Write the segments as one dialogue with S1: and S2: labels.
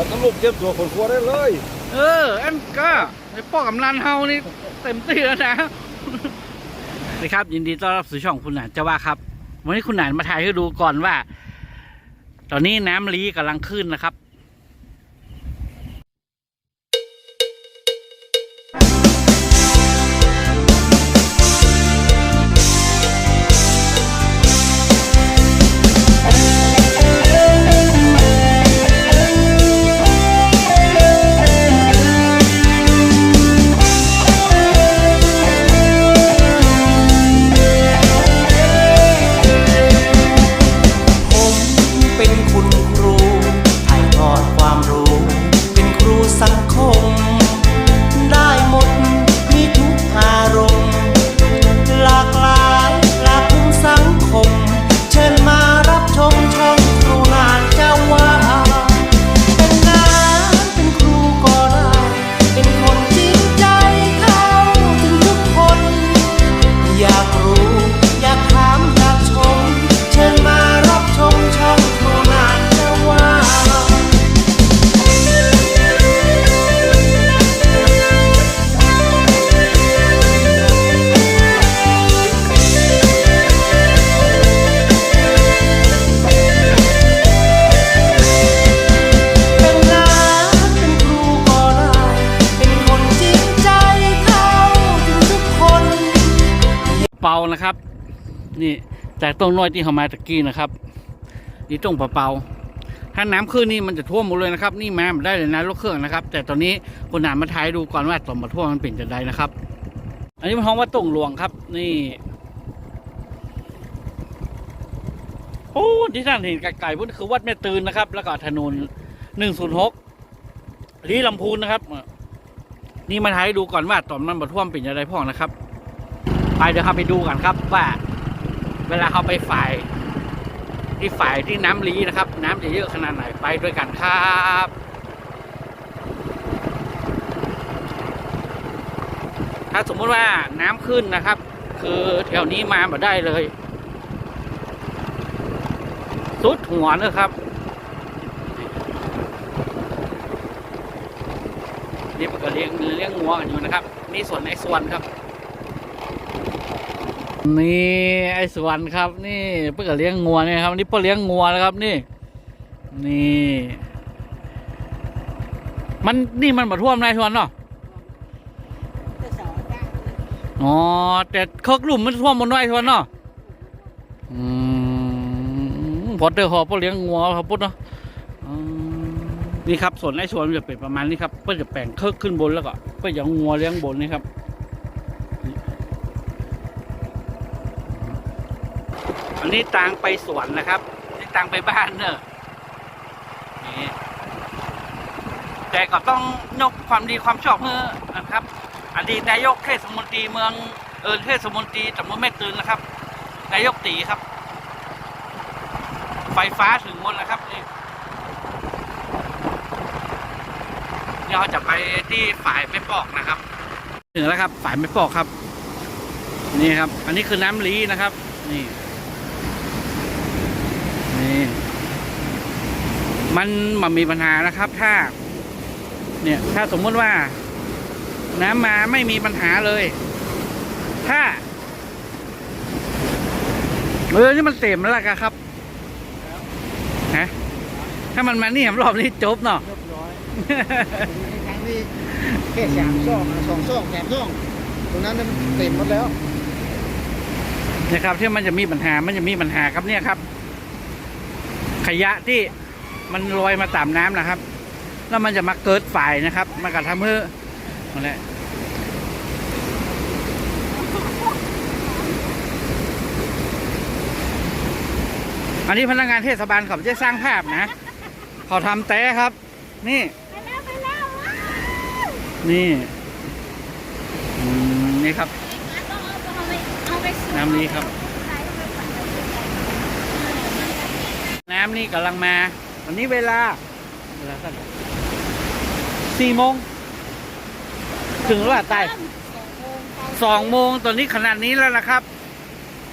S1: เอาตำรวจเก็บตัวคนครัวได้เลย
S2: เอออันก็ไอ้ป้อกำลันเฮานี่เต็มที่แล้วนะนี่ครับ ยินดีต้อนรับสู่ช่องคุณหนานจะว่าครับ วันนี้คุณหนานมาถ่ายให้ดูก่อนว่า ตอนนี้น้ำลีกำลังขึ้นนะครับ
S3: นี่จาก
S2: ตรงน้อยที่เขามาตะกี้นะครับนี่ตรงเปาๆถ้าน้ำขึ้นนี่มันจะท่วมหมดเลยนะครับ นี่มาไม่ได้เลยนะรถเครื่องนะครับ แต่ตอนนี้คุณหนานมาถ่ายดูก่อนว่าตอนมาท่วมมันเป็นจะได้นะครับ อันนี้มันห้องว่าตรงหลวงครับ นี่โอ้ที่ท่านเห็นไกลๆพุ่นคือวัดแม่ตื่นนะครับ แล้วก็ถนนหนึ่งศูนย์หกที่ลำพูนนะครับ นี่มาถ่ายดูก่อนว่าตอนมันมาท่วมเป็นจะไดพ่องนะครับ ไปเดี๋ยวเราไปดูกันครับว่า เวลาเขาไปฝ่ายที่ฝ่ายที่น้ำลีนะครับ น้ำจะเยอะขนาดไหนไปด้วยกันครับถ้าสมมติว่าน้ำขึ้นนะครับ คือแถวนี้มามาได้เลยสุดหัวเลยครับ นี่มันก็เลี้ยงเลี้ยงงัวกันอยู่นะครับ นี่ส่วนในส่วนครับ นี่ไอ้สวนครับ นี่เพื่อเลี้ยงงัวเนี่ยครับนี่เพื่อเลี้ยงงัวนะครับนี่ นี่ มันนี่มันมาท่วมนายทวนเนาะอ๋อแต่เคิกหลุมมันท่วมบนนายทวนเนาะอืมพอเตอร์หอเพื่อเลี้ยงงัวครับพุทธเนาะอืมนี่ครับส่วนไอ้สวนมันจะเป็นประมาณนี้ครับเพื่อจะแปลงเคิกขึ้นบนแล้วก็เพื่อจะเอางัวเลี้ยงบนนี่ครับ อันนี้ตังไปสวนนะครับนี่ตังไปบ้านเนอะนี่แต่ก็ต้องยกความดีความชอบเมื่อนะครับ อดีตนายกเทศมนตรีเมืองเออเทศมนตรีตำบลแม่ตื่นนะครับ นายกตีครับ ไฟฟ้าถึงหมดแล้วครับนี่เดี๋ยวเราจะไปที่ฝ่ายไม่ปอกนะครับ ถึงแล้วครับ ฝ่ายไม่ปอกครับ นี่ครับ อันนี้คือน้ำลีนะครับ นี่ นี่มันมันมีปัญหานะครับ ถ้า เนี่ย ถ้าสมมติว่า น้ำมาไม่มีปัญหาเลย ถ้าเออนี่มันเต็มแล้วล่ะครับฮะถ้ามันมานี่รอบนี้จบเนาะ
S4: เรียบร้อยครั้งที่แค่สามซ่องนะสองซ่องแถมซ่องตรงนั้นมันเต็มหมดแล้ว
S2: นะครับที่มันจะมีปัญหามันจะมีปัญหาครับเนี่ยครับข ยะที่มันลอยมาตามน้ำนะครับ แล้วมันจะมาเกิดฝ่ายนะครับมันก็ทำให้นั่นแหละอันนี้พนักงานเทศบาลเขาไม่ได้สร้างภาพนะเขาทำแต่ครับ นี่นี่อืมนี่ครับน้ำนี้ครับ น้ำนี่กำลังมาวันนี้เวลาเวลาเท่าไหร่สี่โมงถึงแล้วว่าตายสองโมงตอนนี้ขนาดนี้แล้วนะครับ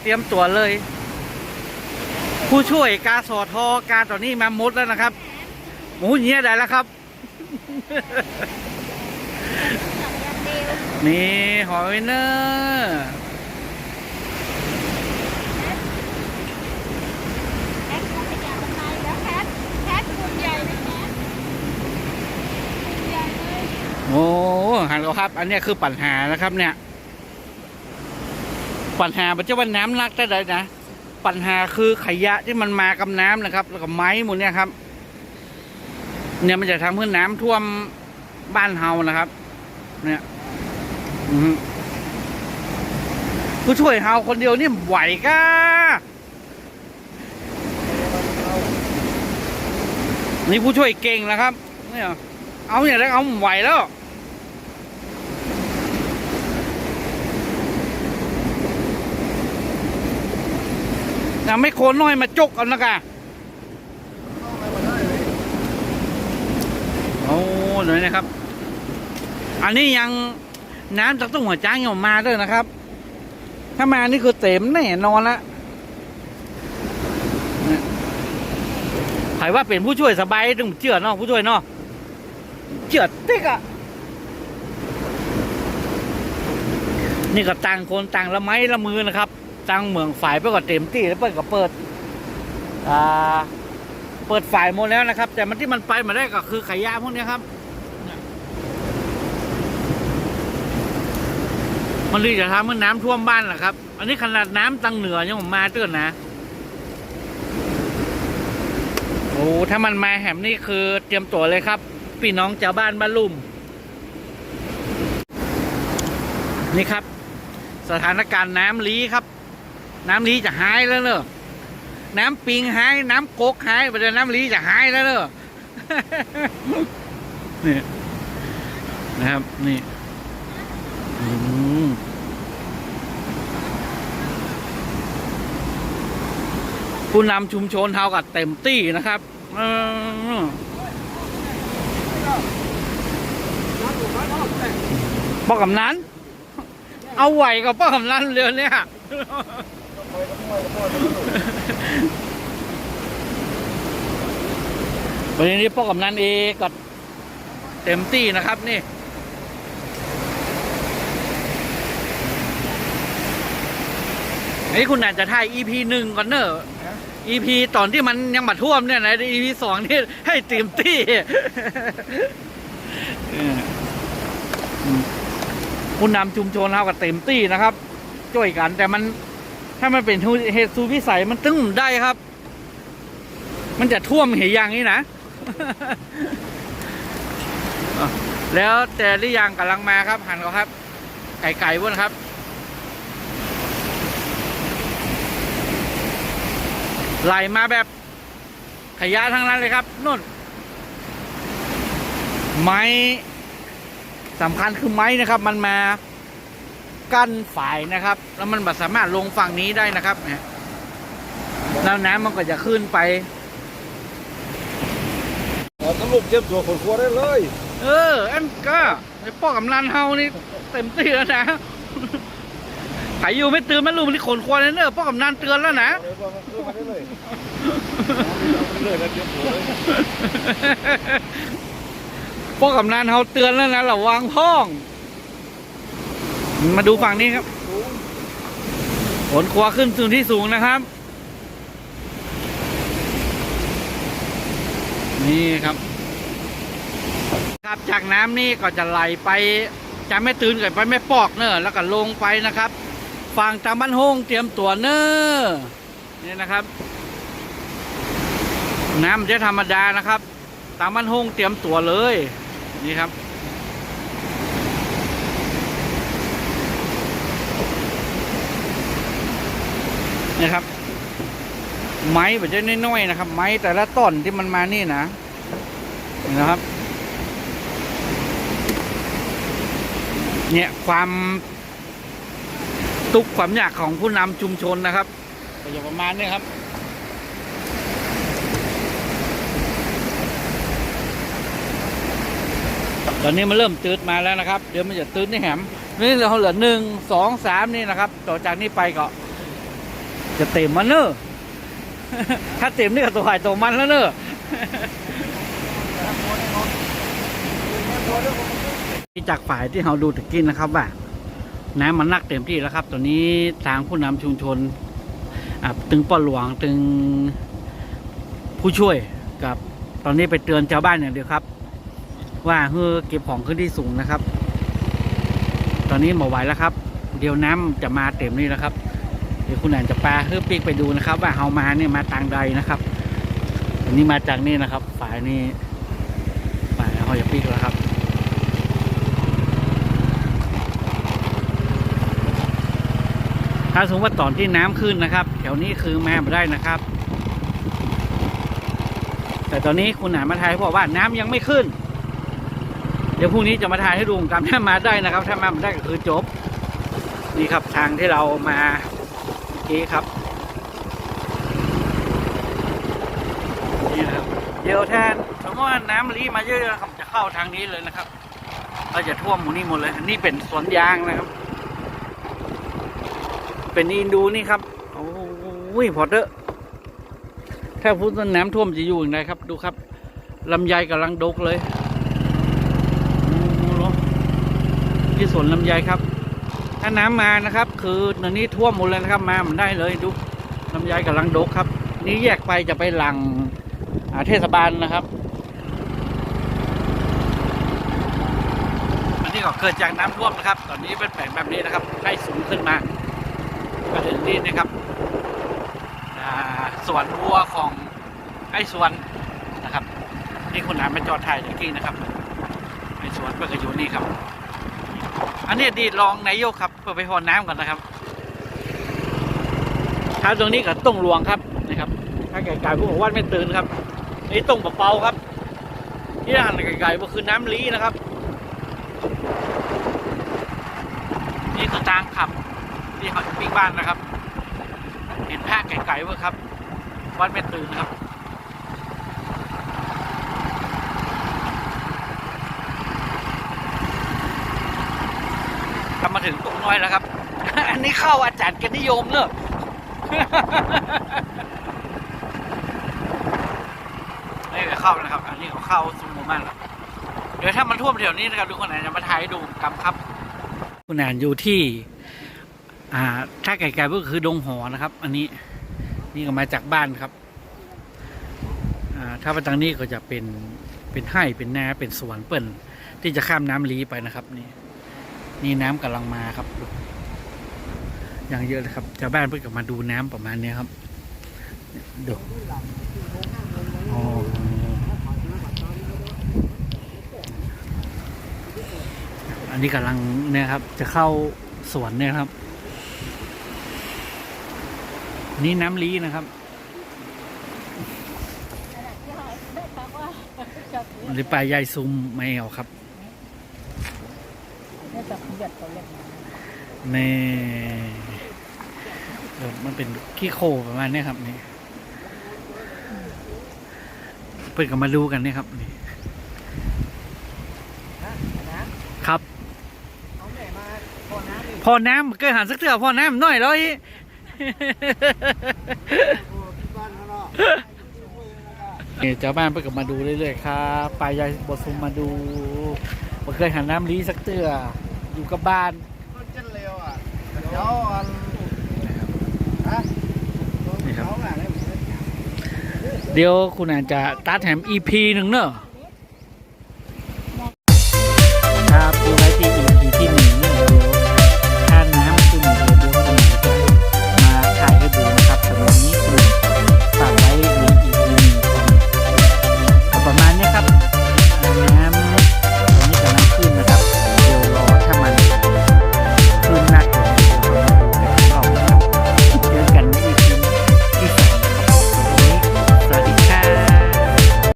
S2: เตรียมตัวเลย ผู้ช่วยกาสอทอกาตอนนี้มามุดแล้วนะครับ หมูเนี้ยได้แล้วครับ นี่หอยเนอร์
S5: แคทคุณจะทำไมแล้วแคทแคทคุณใหญ่ไหมแคทคุณใหญ่เลย
S2: โอ้หันแล้วครับ อันนี้คือปัญหานะครับ เนี่ย ปัญหาปัจจุบันน้ำลักได้เลยนะ ปัญหาคือขยะที่มันมากับน้ำนะครับ แล้วก็ไม้หมดเนี่ยครับ เนี่ยมันจะทำให้น้ำท่วมบ้านเฮานะครับ เนี่ยผู้ช่วยเฮาคนเดียวนี่ไหวก้านี่ผู้ช่วยเก่งนะครับเนี่ยเอาเนี่ยแล้วเอาไหวแล้ว นะไม่โคนน้อยมาจกเอานะกะโอ้เลยนะครับ อันนี้ยังน้ำจากต้นหัวจ้างยังมาด้วยนะครับ ถ้ามานี่คือเต็มแน่นอนละใครว่าเป็นผู้ช่วยสบายตึงเจือเนาะผู้ช่วยเนาะเจือติ๊กอะนี่ก็ต่างคนต่างละไม้ละมือนะครับ ต่างเมืองฝ่ายไปก็เต็มที่แล้วเปิดก็เปิดอ่าเปิดฝ่ายหมดแล้วนะครับ แต่มันที่มันไปมาได้ก็คือขยะพวกนี้ครับ มันเลยจะทำให้น้ำท่วมบ้านแหละครับ อันนี้ขนาดน้ำตังเหนือยังผมมาเตือนนะโอ้ถ้ามันมาแหมนี่คือเตรียมตัวเลยครับพี่น้องชาวบ้านบ้านลุ่ม นี่ครับ สถานการณ์น้ำลีครับ น้ำลีจะหายแล้วเนอะน้ำปิงหาย น้ำโกกหายประเดี๋ยวน้ำลีจะหายแล้วเนอะนี่นะครับ นี่ผู้นำชุมชนเท่ากับเต็มที่นะครับเออป้อกำนั้น เอาไหวกับป้อกำนั้นเรือเนี่ย วันนี้ป้อกำนันเองก็เต็มที่นะครับนี่ ไอ้คุณอาจจะถ่าย EP หนึ่งก่อนเนอะ EP ตอนที่มันยังมาท่วมเนี่ยนะ EP สองนี่ให้เต็มที่เอออืมผู้นำชุมชนเราก็เต็มที่นะครับ ช่วยกันแต่มัน ถ้ามันเป็นเหตุสูวิสัยมันตึ้งได้ครับ มันจะท่วมเหตุอย่างนี้นะ แล้วแต่หรือยังกำลังมาครับ หันเขาครับ ไก่ไก่วนครับ ไหลมาแบบขยะทั้งนั้นเลยครับนุ่น ไม้สำคัญคือไม้นะครับ มันมา กั้นฝ่ายนะครับ แล้วมันไม่สามารถลงฝั่งนี้ได้นะครับเนี่ยแล้วน้ำมันก็จะขึ้นไป
S1: เอาตำรวจเจ็บตัวคนครัวได้เลย
S2: เอออันก็ไอ้ป้อกำลันเฮานี่เต็มที่แล้วนะใครอยู่ไม่ตื่นไม่รู้มันนี่ขนควายเลยเนอะป้อกำนันเตือนแล้วนะ
S1: เอาเลยว่ามันขึ้นมาได้เลยเอาเลยแล้วเจ็บตัวเลย
S2: ป้อกำนันเฮาเตือนแล้วนะระวังพ้อง มาดูฝั่งนี้ครับขนครัวขึ้นสู่ที่สูงนะครับ นี่ครับ ครับจากน้ำนี่ก็จะไหลไป จะไม่ตื่นเกันไปไม่ปอกเนอะแล้วก็ลงไปนะครับฝั่งตามันโฮงเตรียมตัวเนอะนี่นะครับ น้ำจะธรรมดานะครับ ตามันโฮงเตรียมตัวเลย นี่ครับ นี่ครับ ไม้แบบจะน้อยๆนะครับ ไม้แต่ละต้นที่มันมานี่นะนะครับเนี่ยความตุกความอยากของผู้นำชุมชนนะครับก็อย่างประมาณนี้ครับ ตอนนี้มันเริ่มตืดมาแล้วนะครับ เดี๋ยวมันจะตืดนี่แหมนี่เราเหลือหนึ่งสองสามนี่นะครับ ต่อจากนี้ไปก็ จะเต็มมันเนอะถ้าเต็มนี่ก็ตัวหายตัวมันแล้วเนอะที่จากฝ่ายที่เราดูตะกี้นะครับว่าน้ำมันนักเต็มที่แล้วครับ ตอนนี้ทางผู้นำชุมชนตึงปอหลวงตึงผู้ช่วยกับตอนนี้ไปเตือนชาวบ้านอย่างเดียวครับ ว่าเฮ้อเก็บของขึ้นที่สูงนะครับ ตอนนี้หมอไหวแล้วครับ เดี๋ยวน้ำจะมาเต็มนี่แล้วครับ ดี๋ยวคุณอ่านจะปลาเฮ้อปีกไปดูนะครับ ว่าเฮามาเนี่ยมาทางใดนะครับอันนี้มาจากนี่นะครับ ฝ่ายนี้ฝ่ายเขาจะปีกแล้วครับถ้าสมมติว่าตอนที่น้ำขึ้นนะครับ แถวนี้คือมาไม่ได้นะครับ แต่ตอนนี้คุณหนามาทายบอกว่าน้ำยังไม่ขึ้น เดี๋ยวพรุ่งนี้จะมาทายให้ดูกันถ้ามาได้นะครับ ถ้ามาไม่ได้ก็คือจบ นี่ครับทางที่เรามา กี้ครับ นี่นะครับ เดี๋ยวแทนสมมติว่าน้ำรีมาเยอะๆนะครับจะเข้าทางนี้เลยนะครับเราจะท่วมหมู่นี้หมดเลยอันนี้เป็นสวนยางนะครับ เป็นอินดูนี่ครับโอ้ยพอเตอร์ถ้าพูดว่าน้ำท่วมจะอยู่อย่างไรครับ ดูครับลำไยกำลังดกเลยโอ้โหที่สวนลำไยครับ ถ้าน้ำมานะครับ คือตอนนี้ท่วมหมดเลยนะครับ มามันได้เลยดูลำไยกำลังดกครับ นี่แยกไปจะไปหลังเทศบาลนะครับ อันนี้ก็เกิดจากน้ำท่วมนะครับ ตอนนี้เป็นแผงแบบนี้นะครับให้สูงขึ้นมาก็ถึงนี่นะครับสวนวัวของไอ้สวนนะครับ นี่คุณน้ำมาจอดถ่ายตะกี้นะครับ ไอ้สวนเพื่ออยู่นี่ครับ อันนี้ดีตรองนายกครับเพื่อไปพรน้ำก่อนนะครับครับตรงนี้กับต้งหลวงครับนะครับถ้าไก่ๆผู้บอกว่าไม่ตื่นครับนี่ต้งปะเปาครับที่ร้านไก่ๆก็คือน้ำลีนะครับ นี่คือทางขับที่เขาจะปิ้งบ้านนะครับ เห็นภาคไกลๆเว้ยครับวัดแม่ตื่นนะครับ ทำมาถึงตรงน้ อยแล้วครับ อันนี้เข้าอาจารย์เกยรตินิยมเนอะนี่เข้านะครับ อันนี้เขาเข้าสุโมมันแล้วเดี๋ยวถ้ามันท่วมแถวนี้นะครับดูคนไหนจะมาถ่ายดูกำครับ คุณอ่านอยู่ที่อ่าถ้าไกลๆก็คือดงหอนะครับ อันนี้นี่ก็มาจากบ้านครับอ่าถ้าไปทางนี้ก็จะเป็นเป็นไห่เป็นนาเป็นสวนเปิ่นที่จะข้ามน้ำลีไปนะครับนี่ นี่น้ำกำลังมาครับ อย่างเยอะเลยครับชาวบ้านเพิ่งกลับมาดูน้ำประมาณเนี้ครับดูอ๋ออันนี้กำลังเนี่ยครับ จะเข้าสวนเนี่ยครับ นี่น้ำลีนะครับหรือปลายายซุมไม่ เอาครับแม่เออมันเป็นขี้โคประมาณเนี้ยครับนี่เปิดกันมาดูกันเนี่ยครับนี่ครับ
S4: เอาแม่มาพอน้ำนี่
S2: พอน้ำเกิดหันสักเถื่อพอน้ำหน่อยเลย
S4: โอ้ที่บ้านเขาเนาะ
S2: นี่เจ้าบ้านเพิ่งกลับมาดูเรื่อยๆครับปลายายบซุมมาดูบ่เคยหันน้ำลีสักเตือ อยู่กับบ้าน
S4: คนเจนเร็วอะเดี๋ยวอันฮะ
S2: นี่ครับ
S4: เขาอะเนี่ย
S2: เดี๋ยวคุณอาจจะตัดแถม EP หนึ่งเนอะ